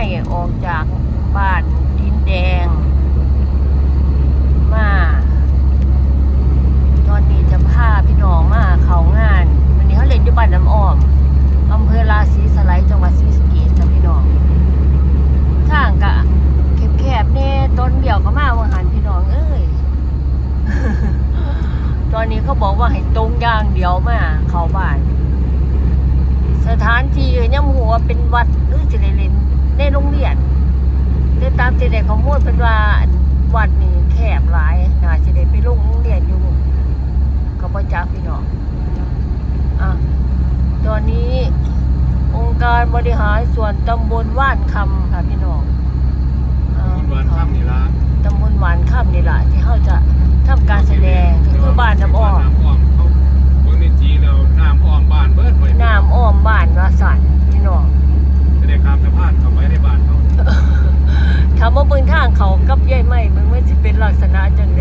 ออกจากบ้านดินแดง มา ตอนนี้จะพาพี่น้องมาเขางาน วันนี้เขาเล่นอยู่บ้านน้ำอ้อมอำเภอราศีสไลยจังหวัดศรีสะเกษจ้ะพี่น้องทางกะแคบๆเน่ต้นเดี่ยวก็มาวังหันพี่น้องเอ้ยตอนนี้เขาบอกว่าให้ตรงย่างเดียวมาเขาบ้าน สถานที่ยังหัวเป็นวัดหรือจะเล่น ในโรงเรียนได้ตามที่ได้ข้อมูลเป็นว่าอันวัดนี่แคบหลายน่าจะได้ไปโรงเรียนอยู่ก็บ่จักพี่น้องอะตอนนี้องค์การบริหารส่วนตำบลว่านคำค่ะพี่น้องอ่าคนหวานข้ามนี่ละตำบลหวานคำนี่แหละที่เขาจะทำการแสดงก็คือบ้านน้ำอ้อมน้ำอ้อมเขาเบิ่งในจีแล้วน้ำอ้อมบ้านเบิดไว้ น้ำอ้อมบ้านวาสันพี่น้อง จะได้ข้ามสะพานเข้าไปในบ้านเขา ถามว่าเบิ่งทางเขากับยายไม่มึงว่าสิเป็นลักษณะจังได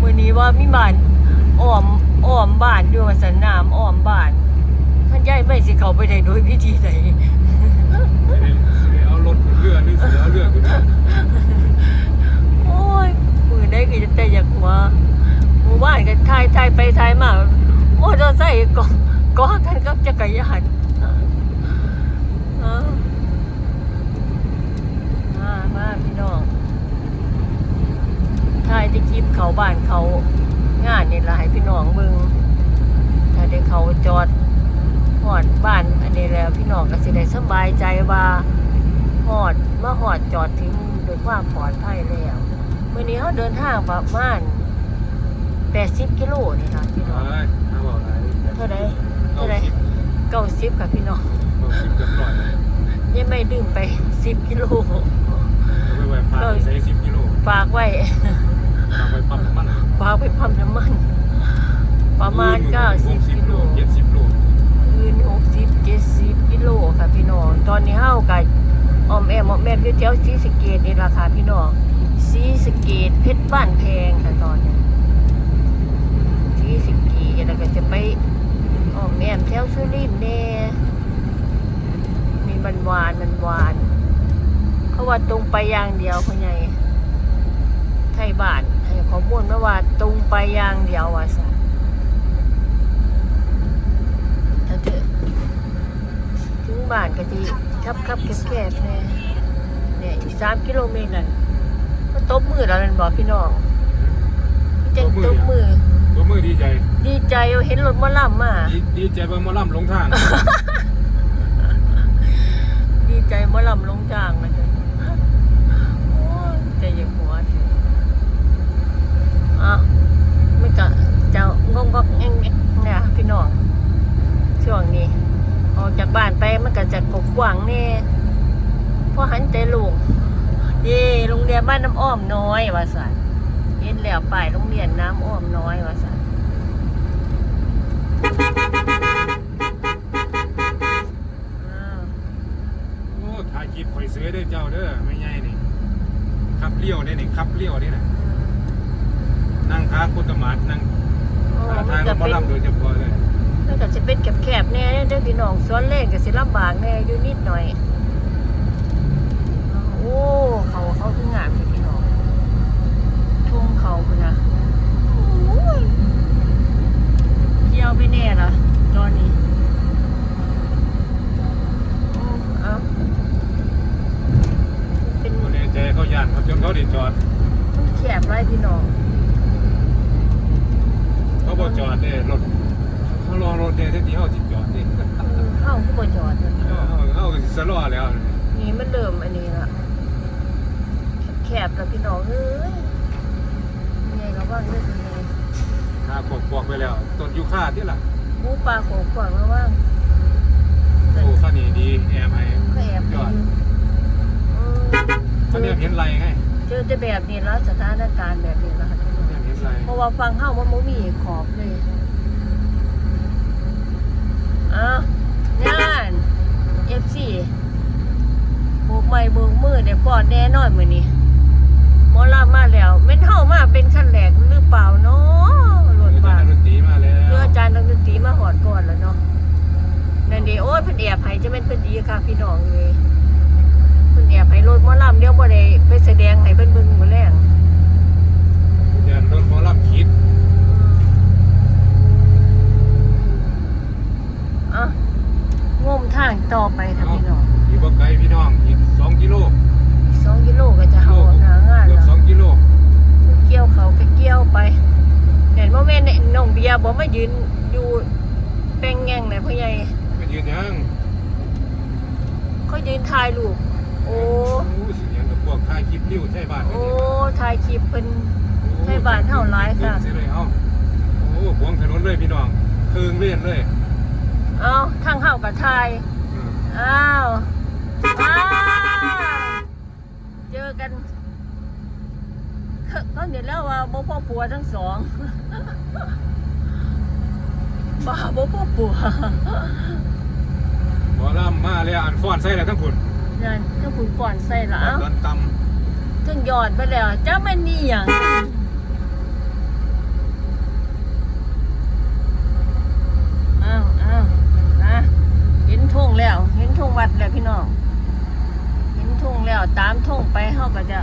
มื้อนี้ว่ามีบ้านอ้อมอ้อมบ้านด้ วยว่าสันน้ำอ้อมบ้านท่านยายไม่สิเข้าไปได้โดยวิธีใดสิได้สิได้เอารถขึ้นเรือหรือสิเอาเรือขึ้นเรือโอ้ยมือได้ก็จะแต่อยากมาหมู่บ้านก็ทายทายไปทายมาโอ้ยเราใส่ก็ก็กันกับจักรยานอ้าวมามาพี่น้องทายได้คลิปเขาบ้านเขางานนี่ละให้พี่น้องเบิ่งถ้าได้ เขาจอดหอดบ้านอันนี้แล้วพี่น้องก็สิได้สบายใจว่าหอดมาหอดจอดถึงด้วยความปลอดภัยแล้วมื่อนี้เขาเดินทางประมาณ80กิโลนี่ค่ะพี่น้องเอ้ยเอาบอกอะไรเท่าใดเอาเท่าใดสิบเก้าสิบค่ะพี่น้องเอาสิบเกือบร้อยเลยยังไม่ดื่มไปสิบกิโลเอาไปไว้ฝากไปใส่สิบกิโลฝากไว้ฝากไปปั๊มน้ำมันฝากไปปั๊มน้ำมัน ประมาณห90สิบกิ โลเจ็ดสิบโลคืน60 70กิโลค่ะพี่น้อง ตอนนี้เฮากับออมแอมออมแอมอยู่แถวศรีสเกษนี่ราคาพี่น้องศรีสเกษเพชรบ้านแพงค่ะตอนนี้ศรีสเกษแล้วก็จะไปออมแอมแถวสุรินทร์แน่มีมันหวานมันหวานเขาว่าตรงไปอย่างเดียวพ่อใหญ่ไทยบ้านให้ข้อมูลมาว่าตรงไปอย่างเดียวว่าซะ ถ้าเถอะถึงบ้านก็จะขับขับแคบๆแน่เนี่ยอีกสามกิโลเมตรนั่นก็ตบมือแล้วนั่นบอกพี่น้องพี่จังตบมือตัวมือดีใจ ดีใจว่าเห็นรถมาล่ำมาดีดีใจว่าหมอลำลงทาง ดีใจมาล่ำลงจางนะจ๊ะโอ้ยใจอย่าหัวเถอะอะไม่กะจะงงก็แงงๆเนี่ยพี่น้อง ช่วงนี้ ออกจากบ้านไปมัน ก็จะกกว้างแน่พอหันใจลูกเย่โรงเรียนบ้านน้ำอ้อมน้อยว่าสันเห็นแล้วป้ายโรงเรียนน้ำอ้อมน้อยว่าสันอ้าวโอ้ถ่ายคลิปข่อยเสือเด้อเจ้าเด้อไม่ใหญ่นี่ขับเลี้ยวได้นี่ขับเลี้ยวนี่นะนั่งค้าคุตมาดนั่งโอ้ถ่ามัทานยก็หมอเป็นลำโดยเฉพาะเลย มันก็จะเป็นแคบๆแน่เด้อพี่น้องสวนเล่นก็สิลำบากแน่อยู่นิดหน่อยอ้าวโอ้เขาเขาคืองามเลยพี่น้องทุ่งเขาคุณนะโอ้ยเที่ยวไปแน่ละตอนนี้อืมเอ้าเป็นคนแน่ใจเขาย่านเขาจนเขาได้จอดมันแคบไรพี่น้อง เขาบอกจอดเนี่ยรถ เขารอรถเนี่ยที่เขาจิจอดนี่เข้าก็บ่จอดเลยพี่น้องเขาเขาก็สิสลอแล้วนี่มันเริ่มอันนี้ละแคบๆแล้วพี่น้องเอ้ยยังไงก็ว่างเรื่องยังไงหาขวบขวบไปแล้วต้นยูคาที่ล่ะหมูปลาโขงขวางแล้วว่างโอ้ข้านี่ดีแอมให้ก็แอบไปอยู่เออเขาเนี่ยเห็นไรไงเจอแต่แบบนี้แล้วสถานการณ์แบบนี้แล้วเพราะว่าฟังเข้ามันบ่มีขอบเลย อ้าวงานเอฟซีโบกไม้โบกมือเดี๋ยวปอดแน่นอนมือนี้หมอลามาแล้วเม่นเฮามาเป็นขั้นแรกหรือเปล่าเนาะหล่นอาจาบารย์ดนตรีมาแล้วเพื่ออาจารย์ดนตรีมาหอดก่อนแล้วเนาะนั่นดีโอ้ยเพิ่นแอบให้จะเป็นเพิ่นดีค่ะพี่น้องเลยเพิ่นแอบให้รถหมอลำเดี๋ยวบ่ได้ไปแสดงให้เพิ่นเบิ่งมื้อแรง เดือนรถหมอลำคิด อะงมทางต่อไปค่ะพี่น้อง อยู่บ่ไกลพี่น้องอีกสองกิโล สองกิโลก็จะเฮาหน้างาน เกือบ แล้ว สองกิโล เกี่ยวเขาก็เกี่ยวไปเห็นว่าแม่นน้องเบียร์บ่มายืนอยู่แป้งแง่งเลยพ่อใหญ่ไปยืนยังเขายืนถ่ายรูปโอ้โอ้สิยังกับพวกถ่ายคลิปริ้วใช่บ้านโอ้ถ่ายคลิปเพิ่นใช่บ้านเท่าหลายค่ะ สิเลยเอาโอ้บวงถนนเลยพี่น้องเคืองเล่นเลยเอาทางเฮาก็ถ่าย อืมอ้าวอ้าวเจอกันเขาเดี๋ยวแล้วว่าบ่พ่อผัวทั้งสอง บ้าบ่พ่อผัวหมอลำมาแล้วอันฟ้อนใส่แล้วทั้งผุนนั่นถ้าคุณก่อนใส่ละเอ้าดอนตถึงหยอดไปแล้วจ้ามันนี่อย่างอ้าวอ้าวนะเห็นทุ่งแล้ว เห็นทุ่งวัดแล้วพี่น้อง เห็นทุ่งแล้วตามทุ่งไปเขาก็จะ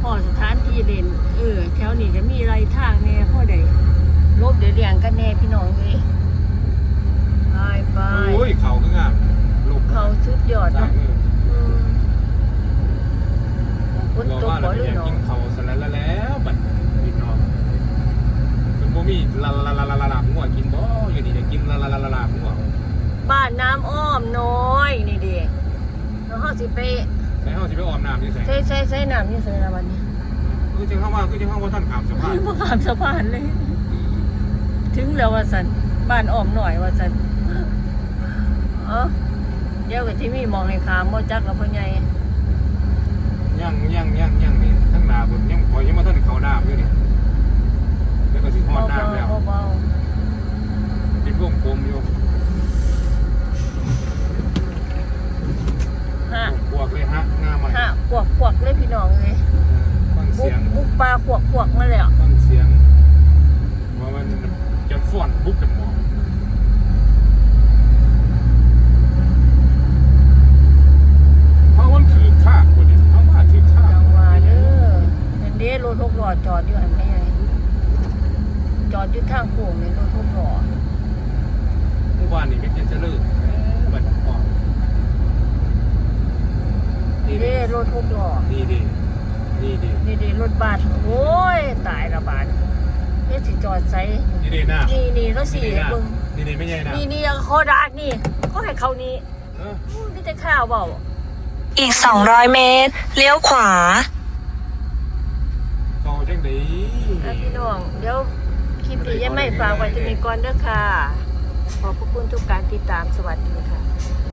พ่อสถานที่เด่นเออแถวนี้จะมีไรทางแน่พ่อใดลบเดี๋ยวเรียงกันแน่พี่น้องเลยไปไปำโอ้ยเขาก็งามลูก เขาชุดยอด สา เนาะ มมือ อืมฝน บอก ตก ว่าเรา บ่ ไป หรือ อยาก เนาะ กินเขาสลัดแล้วแล้วบัดพี่น้องเป็นบ่มีลาลาลาลาลาลาหัวกินบ่อยู่นี่จะกินลาลาลาลาลาหัว บ้านน้ำอ้อมน้อยนี่ดิแล้วเขา สิไปใส่เฮาสิไปออมน้ำนี่ใส่ใส่ใส่ใส่น้ำนี่ใส่ละวันนี้คือจังเฮาว่าคือจังเฮาว่าท่านขามสะพานมาขามสะพานเลย ถึงแล้วว่าสันบ้านอ้อมหน่อยว่าสันเอ้าเดี๋ยวกับที่มีมองให้ขามบ่จักกับพ่อใหญ่ย่างย่างย่างย่างนี่ทั้งหน้าบนยังขอยยังมาท่านเขาน้ำอยู่นี่แล้วก็สิฮอดเบาน้ำแล้วๆเบาเป็นวงกลมอยู่ ๆฮะ พวกเลยฮะงาใหม่ ฮะพวกพวกเลยพี่น้องเลย ฟัง บุ เสี ก ยง บุกปลาพวกพวกมาแล้ว ฟังเสียง ว่ามันจะฟ้อนบุกกันหมอเพราะมันถือท่าคนนี้เพราะว่าถือท่า จังหวะเด้อเห็นเด้รถหกล้อจอดอยู่หันไปไงจอดอยู่ทางโค้งนี่รถหกล้อเมื่อวานนี้ไม่จะเลิกบัดออกนี่เด้รถหกล้อนี่ดินี่ดินี่เด้รถบัสโอ้ยตายละบาดเฮ็ดสิจอดใส่นี่ดิหน้านี่นี่แล้วสินี่ดิหน้าเบิ่งนี่ดิไม่ใช่นะนี่นี่ยังโคดากนี่เขาให้เขานี้เอออู้มีแต่ข้าวเปล่าอีก 200 เมตร เลี้ยวขวาเขา จังดีอะพี่น้อง เดี๋ยวคลิปนี้ยังไม่ฝากไว้จะมีก่อนเด้อค่ะ ขอบพระคุณทุกการติดตามสวัสดี